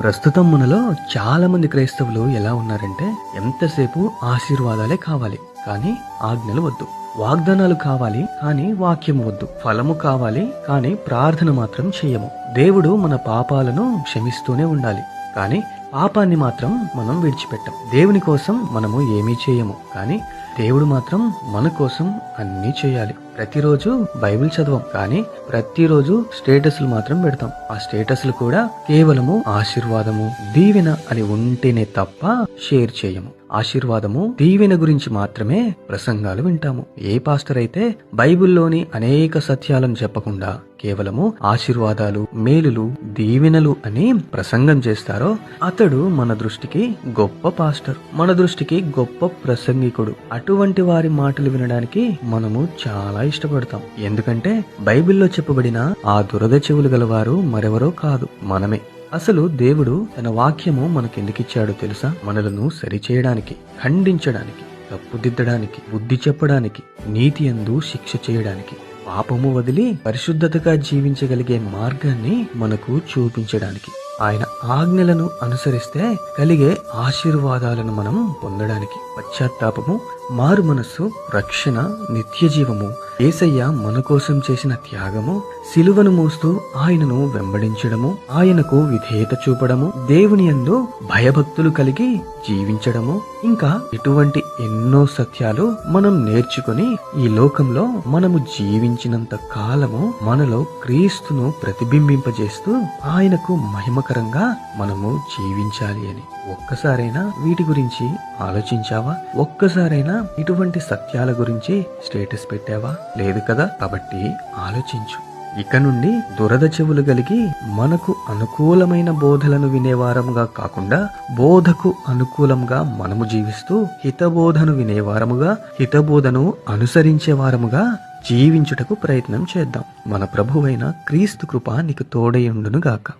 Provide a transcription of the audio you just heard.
ప్రస్తుతం మనలో చాలా మంది క్రైస్తవులు ఎలా ఉన్నారంటే ఎంతసేపు ఆశీర్వాదాలే కావాలి కానీ ఆజ్ఞలు వద్దు. వాగ్దానాలు కావాలి కానీ వాక్యం వద్దు. ఫలము కావాలి కానీ ప్రార్థన మాత్రం చెయ్యము దేవుడు మన పాపాలను క్షమిస్తూనే ఉండాలి కానీ పాపాన్ని మాత్రం మనం విడిచిపెట్టం. దేవుని కోసం మనము ఏమీ చేయము కానీ దేవుడు మాత్రం మన కోసం అన్నీ చేయాలి. ప్రతిరోజు బైబిల్ చదవం కానీ ప్రతిరోజు స్టేటస్లు మాత్రం పెడతాం. ఆ స్టేటస్లు కూడా కేవలము ఆశీర్వాదము దీవెన అని ఉంటేనే తప్ప షేర్ చేయము. ఆశీర్వాదము దీవెన గురించి మాత్రమే ప్రసంగాలు వింటాము. ఏ పాస్టర్ అయితే బైబిల్లోని అనేక సత్యాలను చెప్పకుండా కేవలము ఆశీర్వాదాలు మేలులు దీవెనలు అని ప్రసంగం చేస్తారో అతడు మన దృష్టికి గొప్ప పాస్టర్. మన దృష్టికి గొప్ప ప్రసంగికుడు. అటువంటి వారి మాటలు వినడానికి మనము చాలా ఇష్టపడతాం. ఎందుకంటే బైబిల్లో చెప్పబడిన ఆ దురద చెవులు గలవారు మరెవరో కాదు మనమే. అసలు దేవుడు తన వాక్యము మనకెందుకిచ్చాడో తెలుసా? మనలను సరిచేయడానికి ఖండించడానికి తప్పుదిద్దడానికి బుద్ధి చెప్పడానికి నీతి అందు శిక్ష చేయడానికి పాపము వదిలి పరిశుద్ధతగా జీవించగలిగే మార్గాన్ని మనకు చూపించడానికి ఆయన ఆజ్ఞలను అనుసరిస్తే కలిగే ఆశీర్వాదాలను మనం పొందడానికి పశ్చాత్తాపము మారు మనస్సు రక్షణ నిత్య జీవము ఏసయ్య మన కోసం చేసిన త్యాగము సిలువను మోస్తూ ఆయనను వెంబడించడము ఆయనకు విధేయత చూపడము దేవుని యందు భయభక్తులు కలిగి జీవించడము. ఇంకా ఇటువంటి ఎన్నో సత్యాలు మనం నేర్చుకుని ఈ లోకంలో మనము జీవించినంత కాలము మనలో క్రీస్తును ప్రతిబింబింపజేస్తూ ఆయనకు మహిమకరంగా మనము జీవించాలి అని. ఒక్కసారైనా వీటి గురించి ఆలోచించావా? ఒక్కసారైనా ఇటువంటి సత్యాల గురించి స్టేటస్ పెట్టావా? లేదు కదా? కాబట్టి ఆలోచించు. ఇక నుండి దురద చెవులు కలిగి మనకు అనుకూలమైన బోధలను వినేవారముగా కాకుండా బోధకు అనుకూలంగా మనము జీవిస్తూ హితబోధను వినేవారముగా హితబోధను అనుసరించే వారముగా జీవించుటకు ప్రయత్నం చేద్దాం. మన ప్రభువైన క్రీస్తు కృప నీకు తోడయుండును గాక